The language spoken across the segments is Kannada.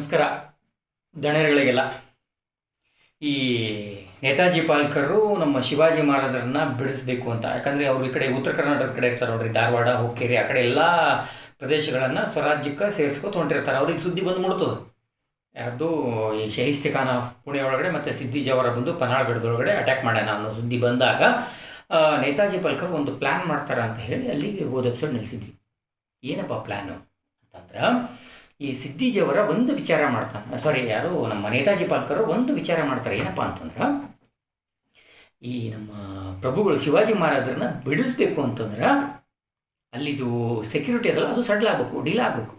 ನಮಸ್ಕಾರ ದಣೆಗಳಿಗೆಲ್ಲ ಈ ನೇತಾಜಿ ಪಾಲ್ಕರು ನಮ್ಮ ಶಿವಾಜಿ ಮಹಾರಾಜರನ್ನ ಬಿಡಿಸ್ಬೇಕು ಅಂತ. ಯಾಕಂದರೆ ಅವರು ಈ ಕಡೆ ಉತ್ತರ ಕರ್ನಾಟಕದ ಕಡೆ ಇರ್ತಾರೆ ನೋಡ್ರಿ, ಧಾರವಾಡ, ಹುಕ್ಕೇರಿ, ಆ ಕಡೆ ಎಲ್ಲ ಪ್ರದೇಶಗಳನ್ನು ಸ್ವರಾಜ್ಯಕ್ಕೆ ಸೇರಿಸ್ಕೊತ ಹೊಂಟಿರ್ತಾರೆ. ಅವ್ರಿಗೆ ಸುದ್ದಿ ಬಂದು ಮುಡ್ತದೆ ಯಾರ್ದು ಈ ಶಹಿಸ್ತಿ ಪುಣೆ ಒಳಗಡೆ ಮತ್ತು ಸಿದ್ದಿ ಜವರ ಬಂದು ಪನಾಳ್ಗಡದೊಳಗಡೆ ಅಟ್ಯಾಕ್ ಮಾಡ್ಯಾನ ಅನ್ನೋ ಸುದ್ದಿ ಬಂದಾಗ ನೇತಾಜಿ ಪಾಲ್ಕರ್ ಒಂದು ಪ್ಲ್ಯಾನ್ ಮಾಡ್ತಾರೆ ಅಂತ ಹೇಳಿ ಅಲ್ಲಿಗೆ ಹೋದ ಎಪಿಸೋಡ್ ನಿಲ್ಲಿಸಿದ್ವಿ ಏನಪ್ಪ ಪ್ಲ್ಯಾನು ಅಂತಂದ್ರೆ ಈ ಸಿದ್ದೀಜಿಯವರ ಒಂದು ವಿಚಾರ ಮಾಡ್ತಾನೆ. ಸಾರಿ ಯಾರು? ನಮ್ಮ ನೇತಾಜಿ ಪಾಲ್ಕರು ಒಂದು ವಿಚಾರ ಮಾಡ್ತಾರೆ. ಏನಪ್ಪ ಅಂತಂದ್ರೆ, ಈ ನಮ್ಮ ಪ್ರಭುಗಳು ಶಿವಾಜಿ ಮಹಾರಾಜರನ್ನ ಬಿಡಿಸ್ಬೇಕು ಅಂತಂದ್ರೆ, ಅಲ್ಲಿದು ಸೆಕ್ಯೂರಿಟಿ ಅದಲ್ಲ, ಅದು ಸಡ್ಲ್ ಆಗಬೇಕು ಡೀಲ್ ಆಗಬೇಕು.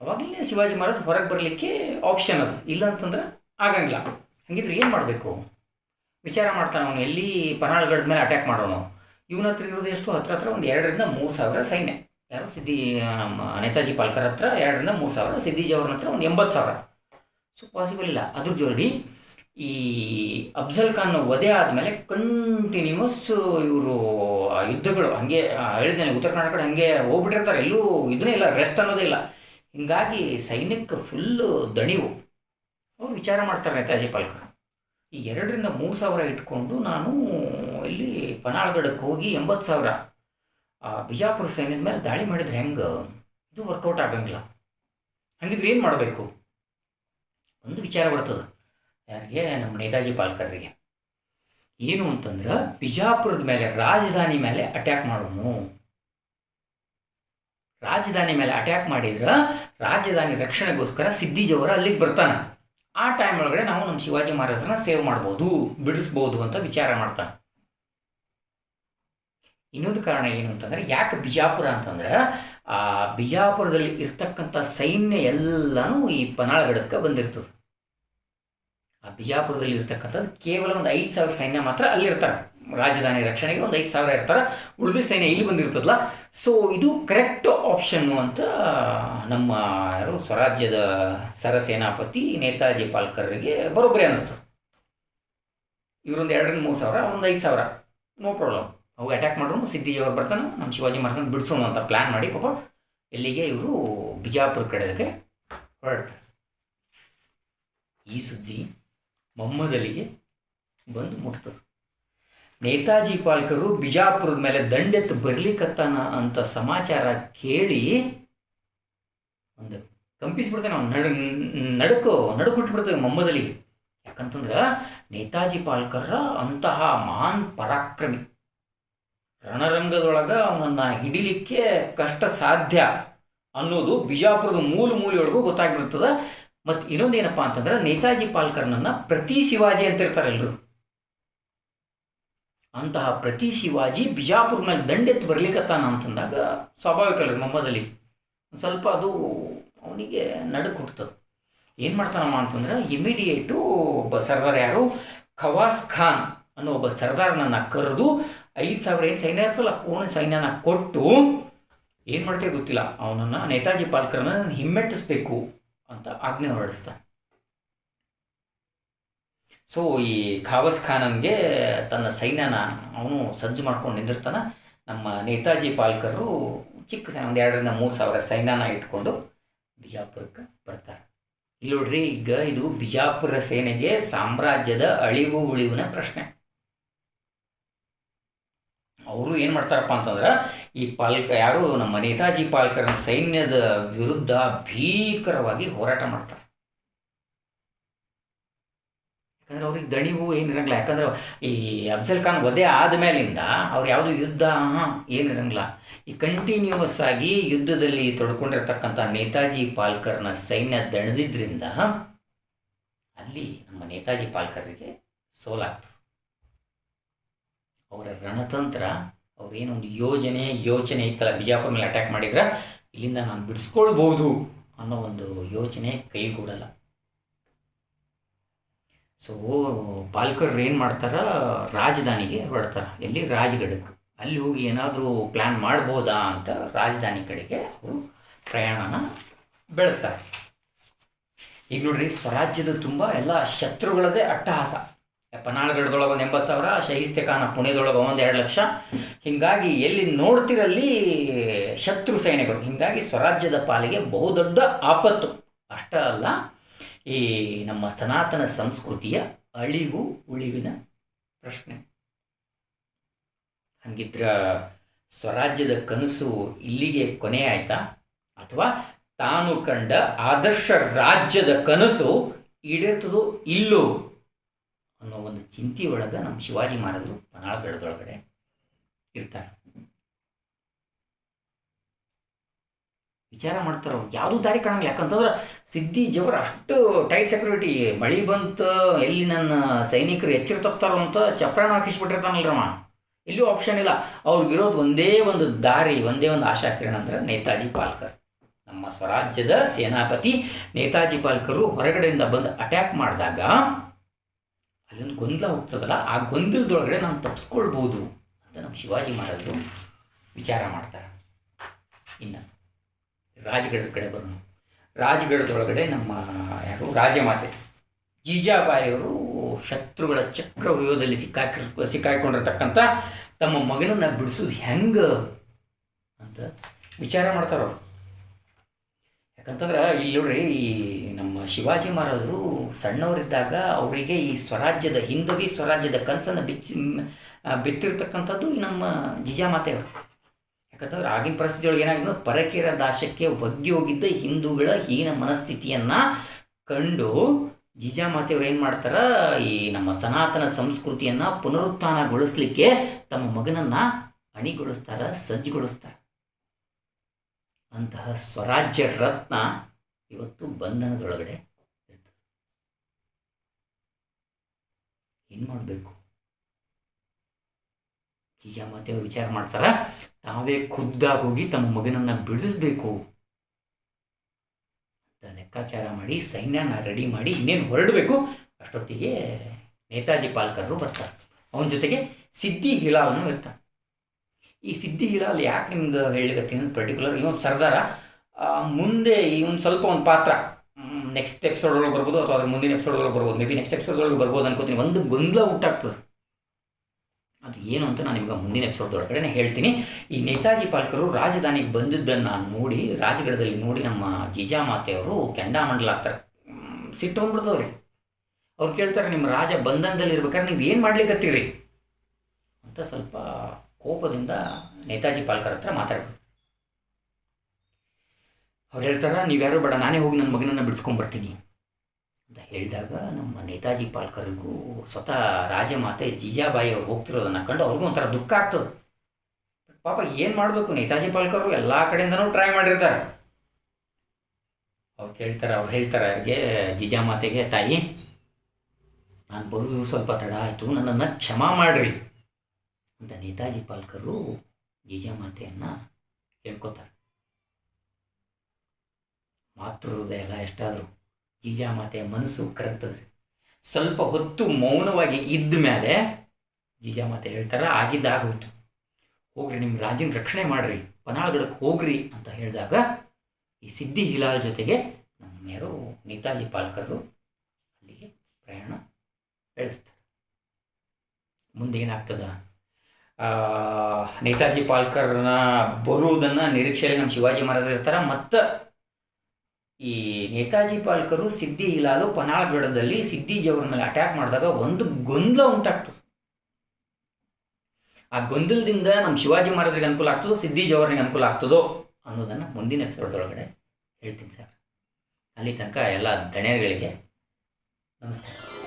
ಅವಾಗಲೇ ಶಿವಾಜಿ ಮಹಾರಾಜ್ ಹೊರಗೆ ಬರಲಿಕ್ಕೆ ಆಪ್ಷನ್ ಅದು. ಇಲ್ಲ ಅಂತಂದ್ರೆ ಆಗಂಗಿಲ್ಲ. ಹಂಗಿದ್ರೆ ಏನು ಮಾಡಬೇಕು? ವಿಚಾರ ಮಾಡ್ತಾನೆ ಅವನು. ಎಲ್ಲಿ ಪನಾಳ್ಗಢದ ಮೇಲೆ ಅಟ್ಯಾಕ್ ಮಾಡೋನು? ಇವನ ಹತ್ರ ಇರೋದು ಎಷ್ಟು? ಹತ್ರ ಹತ್ರ ಒಂದು ಎರಡರಿಂದ ಮೂರು ಸಾವಿರ ಸೈನ್ಯ. ಯಾರು? ಸಿದ್ದಿ ನೇತಾಜಿ ಪಾಲ್ಕರ್ ಹತ್ರ ಎರಡರಿಂದ ಮೂರು ಸಾವಿರ ಸಿದ್ದಿಜಿ ಅವ್ರ ಹತ್ರ ಒಂದು ಎಂಬತ್ತು ಸಾವಿರ. ಸೊ ಪಾಸಿಬಲ್ ಇಲ್ಲ. ಅದ್ರ ಜೋಡಿ ಈ ಅಫ್ಜಲ್ ಖಾನ್ ವಧೆ ಆದಮೇಲೆ ಕಂಟಿನ್ಯೂಸ್ ಇವರು ಯುದ್ಧಗಳು, ಹಂಗೆ ಹೇಳಿದ್ಮೇಲೆ ಉತ್ತರ ಕರ್ನಾಟಕ ಕಡೆ ಹಂಗೆ ಹೋಗ್ಬಿಟ್ಟಿರ್ತಾರೆ. ಎಲ್ಲೂ ಇದನ್ನೇ ಇಲ್ಲ ರೆಸ್ಟ್ ಅನ್ನೋದೇ ಇಲ್ಲ. ಹಿಂಗಾಗಿ ಸೈನ್ಯಕ್ಕೆ ಫುಲ್ಲು ದಣಿವು. ಅವ್ರು ವಿಚಾರ ಮಾಡ್ತಾರೆ ನೇತಾಜಿ ಪಾಲ್ಕರ್. ಈ ಎರಡರಿಂದ ಮೂರು ಸಾವಿರ ಇಟ್ಕೊಂಡು ನಾನು ಇಲ್ಲಿ ಪನಾಳ್ಗಡಕ್ಕೆ ಹೋಗಿ ಎಂಬತ್ತು ಸಾವಿರ ಆ, ಬಿಜಾಪುರ ಸೈನ್ಯದ ಮೇಲೆ ದಾಳಿ ಮಾಡಿದ್ರೆ ಹೆಂಗೆ? ಇದು ವರ್ಕೌಟ್ ಆಗಂಗಿಲ್ಲ. ಹಂಗಿದ್ರೆ ಏನು ಮಾಡಬೇಕು? ಒಂದು ವಿಚಾರ ಬರ್ತದೆ. ಯಾರಿಗೆ? ನಮ್ಮ ನೇತಾಜಿ ಪಾಲ್ಕರ್ರಿಗೆ. ಏನು ಅಂತಂದ್ರೆ, ಬಿಜಾಪುರದ ಮೇಲೆ ರಾಜಧಾನಿ ಮೇಲೆ ಅಟ್ಯಾಕ್ ಮಾಡೋನು. ರಾಜಧಾನಿ ಮೇಲೆ ಅಟ್ಯಾಕ್ ಮಾಡಿದ್ರೆ ರಾಜಧಾನಿ ರಕ್ಷಣೆಗೋಸ್ಕರ ಸಿದ್ದಿಜವರ ಅಲ್ಲಿಗೆ ಬರ್ತಾನೆ. ಆ ಟೈಮ್ ಒಳಗಡೆ ನಾವು ನಮ್ಮ ಶಿವಾಜಿ ಮಹಾರಾಜರನ್ನ ಸೇವ್ ಮಾಡ್ಬೋದು, ಬಿಡಿಸ್ಬೋದು ಅಂತ ವಿಚಾರ ಮಾಡ್ತಾನೆ. ಇನ್ನೊಂದು ಕಾರಣ ಏನು ಅಂತಂದ್ರೆ, ಯಾಕೆ ಬಿಜಾಪುರ ಅಂತಂದ್ರೆ, ಆ ಬಿಜಾಪುರದಲ್ಲಿ ಇರ್ತಕ್ಕಂಥ ಸೈನ್ಯ ಎಲ್ಲನೂ ಈ ಪನಾಳಗಡಕ್ಕೆ ಬಂದಿರ್ತದೆ. ಆ ಬಿಜಾಪುರದಲ್ಲಿ ಇರ್ತಕ್ಕಂಥದ್ದು ಕೇವಲ ಒಂದು ಐದು ಸಾವಿರ ಸೈನ್ಯ ಮಾತ್ರ ಅಲ್ಲಿರ್ತಾರೆ. ರಾಜಧಾನಿ ರಕ್ಷಣೆಗೆ ಒಂದು ಐದು ಸಾವಿರ ಇರ್ತಾರೆ. ಉಳಿದ ಸೈನ್ಯ ಇಲ್ಲಿ ಬಂದಿರ್ತದಲ್ಲ. ಸೊ ಇದು ಕರೆಕ್ಟ್ ಆಪ್ಷನ್ನು ಅಂತ, ನಮ್ಮ ಯಾರು ಸ್ವರಾಜ್ಯದ ಸರಸೇನಾಪತಿ ನೇತಾಜಿ ಪಾಲ್ಕರ್ಗೆ ಬರೋಬ್ಬರಿ ಅನ್ನಿಸ್ತದೆ. ಇವರೊಂದು ಎರಡರಿಂದ ಮೂರು ಸಾವಿರ ಒಂದು ಐದು ಸಾವಿರ. ನೋ ಪ್ರಾಬ್ಲಮ್ ಅವು ಅಟ್ಯಾಕ್ ಮಾಡ್ರು ಸಿದ್ದಿಜಿ ಅವ್ರು ಬರ್ತಾನೆ ನಮ್ಮ ಶಿವಾಜಿ ಮಾರ್ತನ ಬಿಡಿಸೋಣ ಅಂತ ಪ್ಲ್ಯಾನ್ ಮಾಡಿ ಪಾಪ ಎಲ್ಲಿಗೆ ಇವರು ಬಿಜಾಪುರ ಕಡೆಗೆ ಹೊರಡ್ತಾರೆ. ಈ ಸುದ್ದಿ ಮೊಮ್ಮದಲ್ಲಿಗೆ ಬಂದು ಮುಟ್ತದೆ. ನೇತಾಜಿ ಪಾಲ್ಕರು ಬಿಜಾಪುರದ ಮೇಲೆ ದಂಡೆತ್ತು ಬರ್ಲಿಕ್ಕತ್ತಾನ ಅಂತ ಸಮಾಚಾರ ಕೇಳಿ ಒಂದು ಕಂಪಿಸ್ಬಿಡ್ತಾನೆ ಅವ್ನು, ನಡು, ನಡುಕು ನಡುಕು ಹುಟ್ಟಿಬಿಡ್ತದೆ ಮೊಹಮ್ಮದಲಿಗೆ ಯಾಕಂತಂದ್ರೆ ನೇತಾಜಿ ಪಾಲ್ಕರ ಅಂತಹ ಮಹಾನ್ ಪರಾಕ್ರಮಿ. ರಣರಂಗದೊಳಗೆ ಅವನನ್ನು ಹಿಡಿಲಿಕ್ಕೆ ಕಷ್ಟ ಸಾಧ್ಯ ಅನ್ನೋದು ಬಿಜಾಪುರದ ಮೂಲ ಮೂಲೆಯೊಳಗೂ ಗೊತ್ತಾಗ್ಬಿಡ್ತದೆ. ಮತ್ತು ಇನ್ನೊಂದೇನಪ್ಪ ಅಂತಂದ್ರೆ ನೇತಾಜಿ ಪಾಲ್ಕರ್ನನ್ನು ಪ್ರತಿ ಶಿವಾಜಿ ಅಂತ ಇರ್ತಾರೆ ಎಲ್ಲರೂ ಅಂತಹ ಪ್ರತಿ ಶಿವಾಜಿ ಬಿಜಾಪುರ ಮೇಲೆ ದಂಡೆತ್ತು ಬರ್ಲಿಕ್ಕತ್ತಾನ ಅಂತಂದಾಗ ಸ್ವಾಭಾವಿಕ ಅಲ್ಲ ಮೊಮ್ಮದಲ್ಲಿ ಸ್ವಲ್ಪ ಅದು ಅವನಿಗೆ ನಡುಕು ಹುಡ್ತದೆ ಏನು ಮಾಡ್ತಾನಮ್ಮ ಅಂತಂದ್ರೆ ಇಮಿಡಿಯೇಟು ಒಬ್ಬ ಸರ್ದಾರ್ ಯಾರು? ಖವಾಸ್ ಖಾನ್ ಅನ್ನೋ ಒಬ್ಬ ಸರ್ದಾರ್ನನ್ನು ಕರೆದು ಐದು ಸಾವಿರ ಏನು ಸೈನ್ಯ ಇರ್ತಲ್ಲ ಪೂರ್ಣ ಸೈನ್ಯನ ಕೊಟ್ಟು ಏನು ಮಾಡ್ತೇವೆ ಗೊತ್ತಿಲ್ಲ. ಅವನನ್ನು ನೇತಾಜಿ ಪಾಲ್ಕರನ್ನ ಹಿಮ್ಮೆಟ್ಟಿಸ್ಬೇಕು ಅಂತ ಆಜ್ಞೆ ಹೊರಡಿಸ್ತಾನೆ. ಸೊ ಈ ಖಾವಸ್ ಖಾನನ್ಗೆ ತನ್ನ ಸೈನ್ಯನ ಅವನು ಸಜ್ಜು ಮಾಡ್ಕೊಂಡು ನಿಂದಿರ್ತಾನೆ. ನಮ್ಮ ನೇತಾಜಿ ಪಾಲ್ಕರು ಚಿಕ್ಕ ಒಂದು ಎರಡರಿಂದ ಮೂರು ಸಾವಿರ ಸೈನ್ಯನ ಇಟ್ಕೊಂಡು ಬಿಜಾಪುರಕ್ಕೆ ಬರ್ತಾರೆ. ಇಲ್ಲಿ ನೋಡ್ರಿ, ಈಗ ಇದು ಬಿಜಾಪುರ ಸೇನೆಗೆ ಸಾಮ್ರಾಜ್ಯದ ಅಳಿವು ಉಳಿವಿನ ಪ್ರಶ್ನೆ. ಅವರು ಏನು ಮಾಡ್ತಾರಪ್ಪ ಅಂತಂದ್ರೆ, ಈ ಪಾಲ್ಕ, ಯಾರು ನಮ್ಮ ನೇತಾಜಿ ಪಾಲ್ಕರ ಸೈನ್ಯದ ವಿರುದ್ಧ ಭೀಕರವಾಗಿ ಹೋರಾಟ ಮಾಡ್ತಾರೆ. ಯಾಕಂದ್ರೆ ಅವ್ರಿಗೆ ದಣಿವು ಏನಿರಂಗಿಲ್ಲ ಯಾಕಂದ್ರೆ ಈ ಅಫ್ಜಲ್ ಖಾನ್ ವಧೆ ಆದಮೇಲಿಂದ ಅವ್ರು ಯಾವುದು ಯುದ್ಧ ಏನಿರಂಗಿಲ್ಲ ಈ ಕಂಟಿನ್ಯೂಸ್ ಆಗಿ ಯುದ್ಧದಲ್ಲಿ ತೊಡ್ಕೊಂಡಿರ್ತಕ್ಕಂಥ ನೇತಾಜಿ ಪಾಲ್ಕರ್ನ ಸೈನ್ಯ ದಣದಿದ್ದರಿಂದ ಅಲ್ಲಿ ನಮ್ಮ ನೇತಾಜಿ ಪಾಲ್ಕರಿಗೆ ಸೋಲಾಗ್ತದೆ ಅವರ ರಣತಂತ್ರ ಅವ್ರೇನೊಂದು ಯೋಜನೆ, ಯೋಚನೆ ಇತ್ತಲ್ಲ ಬಿಜಾಪುರ ಮೇಲೆ ಅಟ್ಯಾಕ್ ಮಾಡಿದ್ರೆ ಇಲ್ಲಿಂದ ನಾನು ಬಿಡಿಸ್ಕೊಳ್ಬೋದು ಅನ್ನೋ ಒಂದು ಯೋಚನೆ ಕೈಗೂಡಲ್ಲ. ಸೊ ಪಾಲ್ಕರ್ ಏನು ಮಾಡ್ತಾರೆ? ರಾಜಧಾನಿಗೆ ಹೊರಡ್ತಾರೆ. ಎಲ್ಲಿ? ರಾಜಗಢಕ್ಕೆ ಅಲ್ಲಿ ಹೋಗಿ ಏನಾದರೂ ಪ್ಲ್ಯಾನ್ ಮಾಡ್ಬೋದಾ ಅಂತ ರಾಜಧಾನಿ ಕಡೆಗೆ ಅವರು ಪ್ರಯಾಣನ ಬೆಳೆಸ್ತಾರೆ. ಈಗ ನೋಡ್ರಿ, ಸ್ವರಾಜ್ಯದ ತುಂಬ ಎಲ್ಲ ಶತ್ರುಗಳದೇ ಅಟ್ಟಹಾಸ. ಪನಾಳ್ಗಢದೊಳಗೆ ಒಂದು ಎಂಬತ್ತು ಸಾವಿರ ಶಹಿಸ್ತೆ ಖಾನ ಪುಣೆದೊಳಗೆ ಒಂದು ಎರಡು ಲಕ್ಷ. ಹೀಗಾಗಿ ಎಲ್ಲಿ ನೋಡ್ತಿರಲ್ಲಿ ಶತ್ರು ಸೈನಿಕರು ಹೀಗಾಗಿ ಸ್ವರಾಜ್ಯದ ಪಾಲಿಗೆ ಬಹುದೊಡ್ಡ ಆಪತ್ತು. ಅಷ್ಟೇ ಅಲ್ಲ ಈ ನಮ್ಮ ಸನಾತನ ಸಂಸ್ಕೃತಿಯ ಅಳಿವು, ಉಳಿವಿನ ಪ್ರಶ್ನೆ. ಹಂಗಿದ್ರ ಸ್ವರಾಜ್ಯದ ಕನಸು ಇಲ್ಲಿಗೆ ಕೊನೆ ಆಯ್ತಾ? ಅಥವಾ ತಾನು ಕಂಡ ಆದರ್ಶ ರಾಜ್ಯದ ಕನಸು ಈಡೇರ್ತದೋ ಇಲ್ಲೋ? ಅನ್ನೋ ಒಂದು ಚಿಂತೆ ಒಳಗೆ ನಮ್ಮ ಶಿವಾಜಿ ಮಹಾರಾಜರು ಪನಾಳಗಡದೊಳಗಡೆ ಇರ್ತಾರೆ. ವಿಚಾರ ಮಾಡ್ತಾರೆ ಅವ್ರು. ಯಾವುದೂ ದಾರಿ ಕಾಣಂಗಿಲ್ಲ. ಯಾಕಂತಂದ್ರೆ ಸಿದ್ಧಿ ಜವರ್ ಅಷ್ಟು ಟೈಟ್ ಸೆಕ್ಯೂರಿಟಿ ಮಳಿ ಬಂತು, ಎಲ್ಲಿ ನನ್ನ ಸೈನಿಕರು ಎಚ್ಚರ ತಪ್ತಾರೋ ಅಂತ ಚಪ್ರಾಣ ಹಾಕಿಸ್ಬಿಟ್ಟಿರ್ತಾನಲ್ರಮ್ಮ ಎಲ್ಲಿಯೂ ಆಪ್ಷನ್ ಇಲ್ಲ. ಅವ್ರಿಗಿರೋದು ಒಂದೇ ಒಂದು ದಾರಿ, ಒಂದೇ ಒಂದು ಆಶಾ ಕಿರಣ ಅಂದ್ರೆ ನೇತಾಜಿ ಪಾಲ್ಕರ್. ನಮ್ಮ ಸ್ವರಾಜ್ಯದ ಸೇನಾಪತಿ ನೇತಾಜಿ ಪಾಲ್ಕರು ಹೊರಗಡೆಯಿಂದ ಬಂದು ಅಟ್ಯಾಕ್ ಮಾಡಿದಾಗ ಅಲ್ಲೊಂದು ಗೊಂದಲ ಹೋಗ್ತದಲ್ಲ, ಆ ಗೊಂದಲದೊಳಗಡೆ ನಾವು ತಪ್ಪಿಸ್ಕೊಳ್ಬೋದು ಅಂತ ನಮ್ಮ ಶಿವಾಜಿ ಮಹಾರಾಜರು ವಿಚಾರ ಮಾಡ್ತಾರೆ. ಇನ್ನು ರಾಜಗಢದ ಕಡೆ ಬರೋಣ. ರಾಜಗಢದೊಳಗಡೆ ನಮ್ಮ ಯಾರು? ರಾಜಮಾತೆ. ಜೀಜಾಬಾಯಿಯವರು ಶತ್ರುಗಳ ಚಕ್ರವ್ಯೂಹದಲ್ಲಿ ಸಿಕ್ಕಾಕಿ, ಸಿಕ್ಕಾಕೊಂಡಿರ್ತಕ್ಕಂಥ ತಮ್ಮ ಮಗನನ್ನು ಬಿಡಿಸೋದು ಹೆಂಗೆ ಅಂತ ವಿಚಾರ ಮಾಡ್ತಾರೆ ಅವರು ಯಾಕಂತಂದ್ರೆ ಇಲ್ಲಿ ನೋಡ್ರಿ, ಈ ನಮ್ಮ ಶಿವಾಜಿ ಮಹಾರಾಜರು ಸಣ್ಣವರಿದ್ದಾಗ ಅವರಿಗೆ ಈ ಸ್ವರಾಜ್ಯದ, ಹಿಂದವಿ ಸ್ವರಾಜ್ಯದ ಕನಸನ್ನು ಬಿಚ್ಚಿ ಬಿತ್ತಿರ್ತಕ್ಕಂಥದ್ದು ನಮ್ಮ ಜಿಜಾಮಾತೆಯವರು. ಯಾಕಂತಂದ್ರೆ ಆಗಿನ ಪರಿಸ್ಥಿತಿಯೊಳಗೆ ಏನಾಗಿದ್ದು ಪರಕೀರ ದಾಸಕ್ಕೆ ಒಗ್ಗಿ ಹೋಗಿದ್ದ ಹಿಂದೂಗಳ ಹೀನ ಮನಸ್ಥಿತಿಯನ್ನು ಕಂಡು ಜಿಜಾಮಾತೆಯವರು ಏನು ಮಾಡ್ತಾರೆ, ಈ ನಮ್ಮ ಸನಾತನ ಸಂಸ್ಕೃತಿಯನ್ನು ಪುನರುತ್ಥಾನಗೊಳಿಸ್ಲಿಕ್ಕೆ ತಮ್ಮ ಮಗನನ್ನು ಅಣಿಗೊಳಿಸ್ತಾರೆ, ಸಜ್ಜುಗೊಳಿಸ್ತಾರ. ಅಂತಹ ಸ್ವರಾಜ್ಯ ರತ್ನ ಇವತ್ತು ಬಂಧನದೊಳಗಡೆ ಏನು ಮಾಡಬೇಕು? ಜೀಜಾಮಾತೆಯವರು ವಿಚಾರ ಮಾಡ್ತಾರ, ತಾವೇ ಖುದ್ದಾಗಿ ಹೋಗಿ ತಮ್ಮ ಮಗನನ್ನು ಬಿಡಿಸ್ಬೇಕು ಅಂತ ಲೆಕ್ಕಾಚಾರ ಮಾಡಿ, ಸೈನ್ಯನ ರೆಡಿ ಮಾಡಿ ಇನ್ನೇನು ಹೊರಡಬೇಕು? ಅಷ್ಟೊತ್ತಿಗೆ ನೇತಾಜಿ ಪಾಲ್ಕರ್ರು ಬರ್ತಾರೆ. ಅವನ ಜೊತೆಗೆ ಸಿದ್ದಿ ಹಿಲಾಲ್ನು ಇರ್ತಾನೆ ಈ ಸಿದ್ಧಿ ಇರಲ್ಲಿ ಯಾಕೆ ನಿಮ್ಗೆ ಹೇಳಿಕತ್ತೀನಿ ಪರ್ಟಿಕ್ಯುಲರ್ ಇವನು ಸರ್ದಾರ ಮುಂದೆ ಇವನು ಸ್ವಲ್ಪ ಒಂದು ಪಾತ್ರ ನೆಕ್ಸ್ಟ್ ಎಪಿಸೋಡ್ ಒಳಗೆ ಬರ್ಬೋದು ಅಥವಾ ಅದ್ರ ಮುಂದಿನ ಎಪಿಸೋಡ್ ಒಳಗೆ ಬರ್ಬೋದು. ಮೇ ಬಿ ನೆಕ್ಸ್ಟ್ ಎಪಿಸೋಡ್ ಒಳಗೆ ಬರ್ಬೋದು ಅನ್ಕೋತೀನಿ. ಒಂದು ಗೊಂದಲ ಹುಟ್ಟಾಗ್ತದೆ ಅದು ಏನು ಅಂತ ನಾನು ನಿಮ್ಗೆ ಮುಂದಿನ ಎಪಿಸೋಡ್ ಒಳಗಡೆ ಹೇಳ್ತೀನಿ. ಈ ನೇತಾಜಿ ಪಾಲ್ಕರು ರಾಜಧಾನಿಗೆ ಬಂದಿದ್ದನ್ನು ನೋಡಿ ರಾಜಗಢದಲ್ಲಿ ನೋಡಿ ನಮ್ಮ ಜಿಜಾಮಾತೆಯವರು ಕೆಂಡಾಮಂಡಲ ಆಗ್ತಾರೆ ಸಿಟ್ಟು ಬಂದ್ಬಿಡ್ತವ್ರಿ. ಅವ್ರು ಕೇಳ್ತಾರೆ, ನಿಮ್ಮ ರಾಜ ಬಂಧನದಲ್ಲಿ ಇರ್ಬೇಕಾದ್ರೆ ನೀವು ಏನು ಮಾಡ್ಲಿಕ್ಕತ್ತೀರಿ ಅಂತ ಸ್ವಲ್ಪ ಕೋಪದಿಂದ ನೇತಾಜಿ ಪಾಲ್ಕರ್ ಹತ್ರ ಮಾತಾಡಬೇಕು ಅವ್ರು ಹೇಳ್ತಾರೆ, ನೀವ್ಯಾರು ಬೇಡ, ನಾನೇ ಹೋಗಿ ನನ್ನ ಮಗನನ್ನು ಬಿಡಿಸ್ಕೊಂಡ್ಬರ್ತೀನಿ ಅಂತ ಹೇಳಿದಾಗ ನಮ್ಮ ನೇತಾಜಿ ಪಾಲ್ಕರ್ಗೂ ಸ್ವತಃ ರಾಜಮಾತೆ ಜೀಜಾಬಾಯಿ ಅವ್ರು ಹೋಗ್ತಿರೋದನ್ನು ಕಂಡು ಅವ್ರಿಗೂ ಒಂಥರ ದುಃಖ ಆಗ್ತದೆ. ಪಾಪ ಏನು ಮಾಡಬೇಕು? ನೇತಾಜಿ ಪಾಲ್ಕರ್ ಎಲ್ಲ ಕಡೆಯಿಂದನೂ ಟ್ರೈ ಮಾಡಿರ್ತಾರೆ. ಅವ್ರು ಕೇಳ್ತಾರೆ, ಅವ್ರು ಹೇಳ್ತಾರೆ, ಅವ್ರಿಗೆ ಜೀಜಾಮಾತೆಗೆ ತಾಯಿ, ನಾನು ಬರೋದು ಸ್ವಲ್ಪ ತಡ ಆಯಿತು, ನನ್ನನ್ನು ಕ್ಷಮಾ ಮಾಡಿರಿ. ಅಂತ ನೇತಾಜಿ ಪಾಲ್ಕರು ಜೀಜಾಮಾತೆಯನ್ನು ಕೇಳ್ಕೊತಾರೆ. ಮಾತೃ ಹೃದಯ ಎಲ್ಲ ಎಷ್ಟಾದರೂ ಜೀಜಾಮಾತೆಯ ಮನಸ್ಸು ಕರಗ್ತದೆ. ಸ್ವಲ್ಪ ಹೊತ್ತು ಮೌನವಾಗಿ ಇದ್ದ ಮೇಲೆ ಜೀಜಾಮಾತೆ ಹೇಳ್ತಾರೆ ಆಗಿದ್ದಾಗೋಯ್ತು ಹೋಗ್ರಿ ನಿಮ್ಮ ರಾಜಿನ ರಕ್ಷಣೆ ಮಾಡ್ರಿ. ಪನಾಳಗಡಕ್ಕೆ ಹೋಗ್ರಿ ಅಂತ ಹೇಳಿದಾಗ ಈ ಸಿದ್ಧಿ ಹಿಲಾಲ್ ಜೊತೆಗೆ ನಮ್ಮ ಯಾರು ನೇತಾಜಿ ಪಾಲ್ಕರು ಅಲ್ಲಿಗೆ ಪ್ರಯಾಣ ಬೆಳೆಸ್ತಾರೆ. ಮುಂದೆ ಏನಾಗ್ತದ? ನೇತಾಜಿ ಪಾಲ್ಕರ್ನ ಬರುವುದನ್ನು ನಿರೀಕ್ಷೆಯಲ್ಲಿ ನಮ್ಮ ಶಿವಾಜಿ ಮಹಾರಾಜರು ಇರ್ತಾರೆ. ಮತ್ತು ಈ ನೇತಾಜಿ ಪಾಲ್ಕರು ಸಿದ್ದಿ ಇಲಾಲು ಪನಾಳ್ಗಡದಲ್ಲಿ ಸಿದ್ದಿಜಿಯವ್ರ ಮೇಲೆ ಅಟ್ಯಾಕ್ ಮಾಡಿದಾಗ ಒಂದು ಗೊಂದಲ ಉಂಟಾಗ್ತದೆ. ಆ ಗೊಂದಲದಿಂದ ನಮ್ಮ ಶಿವಾಜಿ ಮಹಾರಾಜರಿಗೆ ಅನುಕೂಲ ಆಗ್ತದೋ ಸಿದ್ದಿಜಿಯವ್ರಿಗೆ ಅನುಕೂಲ ಆಗ್ತದೋ ಅನ್ನೋದನ್ನು ಮುಂದಿನ ಎಪಿಸೋಡ್ದೊಳಗಡೆ ಹೇಳ್ತೀನಿ ಸರ್. ಅಲ್ಲಿ ತನಕ ಎಲ್ಲ ದಣಿಯರುಗಳಿಗೆ ನಮಸ್ಕಾರ.